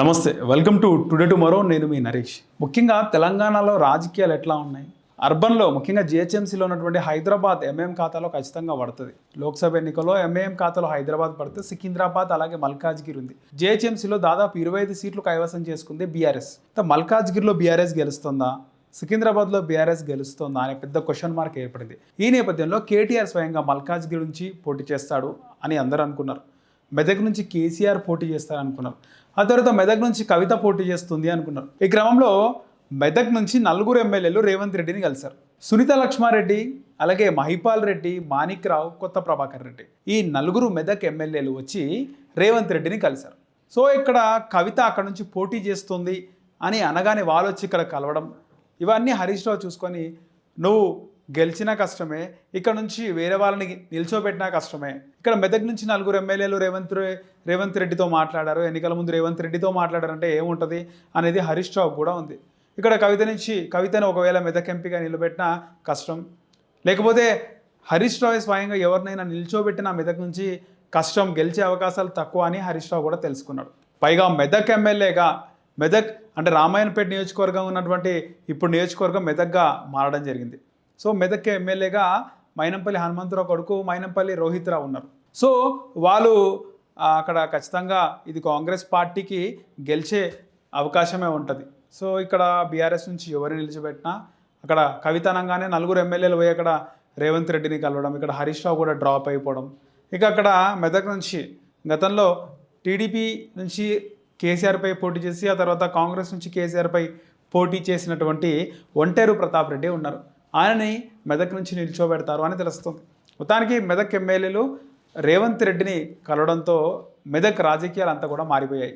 నమస్తే welcome to today tomorrow నేను మీ నరేష్. ముఖ్యంగా తెలంగాణలో రాజకీయాలు ఎట్లా ఉన్నాయి? అర్బన్లో ముఖ్యంగా జిహెచ్ఎంసీలో ఉన్నటువంటి హైదరాబాద్ ఎంఏఎం ఖాతాలో ఖచ్చితంగా పడుతుంది. లోక్సభ ఎన్నికల్లో ఎంఏఎం ఖాతాలో హైదరాబాద్ పడితే సికింద్రాబాద్ అలాగే మల్కాజ్గిరి ఉంది. జిహెచ్ఎంసీలో దాదాపు ఇరవై ఐదు సీట్లు కైవసం చేసుకుంది బీఆర్ఎస్ మల్కాజ్గిరిలో బీఆర్ఎస్ గెలుస్తుందా? సికింద్రాబాద్లో బీఆర్ఎస్ గెలుస్తుందా అనే పెద్ద క్వశ్చన్ మార్క్ ఏర్పడింది. ఈ నేపథ్యంలో కేటీఆర్ స్వయంగా మల్కాజ్గిరి నుంచి పోటీ చేస్తాడు అని అందరూ అనుకున్నారు. మెదక్ నుంచి కేసీఆర్ పోటీ చేస్తారనుకున్నారు. ఆ తర్వాత మెదక్ నుంచి కవిత పోటీ చేస్తుంది అనుకున్నారు. ఈ క్రమంలో మెదక్ నుంచి నలుగురు ఎమ్మెల్యేలు రేవంత్ రెడ్డిని కలిశారు. సునీత లక్ష్మారెడ్డి అలాగే మహిపాల్ రెడ్డి మాణిక్ రావు కొత్త ప్రభాకర్ రెడ్డి. ఈ నలుగురు మెదక్ ఎమ్మెల్యేలు వచ్చి రేవంత్ రెడ్డిని కలిశారు. సో ఇక్కడ కవిత అక్కడ నుంచి పోటీ చేస్తుంది అని అనగానే వాళ్ళు వచ్చి ఇక్కడ కలవడం ఇవన్నీ హరీష్ రావు చూసుకొని నువ్వు గెలిచినా కష్టమే ఇక్కడ నుంచి వేరే వాళ్ళని నిల్చోబెట్టినా కష్టమే. ఇక్కడ మెదక్ నుంచి నలుగురు ఎమ్మెల్యేలు రేవంత్ రేవంత్ రెడ్డితో మాట్లాడారు. ఎన్నికల ముందు రేవంత్ రెడ్డితో మాట్లాడారంటే ఏముంటుంది అనేది హరీష్ రావు కూడా ఉంది. ఇక్కడ కవిత నుంచి కవితను ఒకవేళ మెదక్ ఎంపీగా నిలబెట్టినా కష్టం. లేకపోతే హరీష్ రావు స్వయంగా ఎవరినైనా నిల్చోబెట్టిన మెదక్ నుంచి కష్టం గెలిచే అవకాశాలు తక్కువ అని హరీష్ రావు కూడా తెలుసుకున్నాడు. పైగా మెదక్ ఎమ్మెల్యేగా మెదక్ అంటే రామాయణపేట నియోజకవర్గం ఉన్నటువంటి ఇప్పుడు నియోజకవర్గం మెదక్గా మారడం జరిగింది. సో మెదక్ ఎమ్మెల్యేగా మైనంపల్లి హనుమంతరావు కొడుకు మైనంపల్లి రోహిత్ రావు ఉన్నారు. సో వాళ్ళు అక్కడ ఖచ్చితంగా ఇది కాంగ్రెస్ పార్టీకి గెలిచే అవకాశమే ఉంటుంది. సో ఇక్కడ బీఆర్ఎస్ నుంచి ఎవరు నిలిచిపెట్టినా అక్కడ కవితనంగానే నలుగురు ఎమ్మెల్యేలు పోయి అక్కడ రేవంత్ రెడ్డిని కలవడం ఇక్కడ హరీష్ రావు కూడా డ్రాప్ అయిపోవడం. ఇక అక్కడ మెదక్ నుంచి గతంలో టీడీపీ నుంచి కేసీఆర్పై పోటీ చేసి ఆ తర్వాత కాంగ్రెస్ నుంచి కేసీఆర్పై పోటీ చేసినటువంటి ఒంటేరు ప్రతాప్ రెడ్డి ఉన్నారు. ఆయనని మెదక్ నుంచి నిల్చోబెడతారు అని తెలుస్తుంది. మొత్తానికి మెదక్ ఎమ్మెల్యేలు రేవంత్ రెడ్డిని కలవడంతో మెదక్ రాజకీయాలు అంతా కూడా మారిపోయాయి.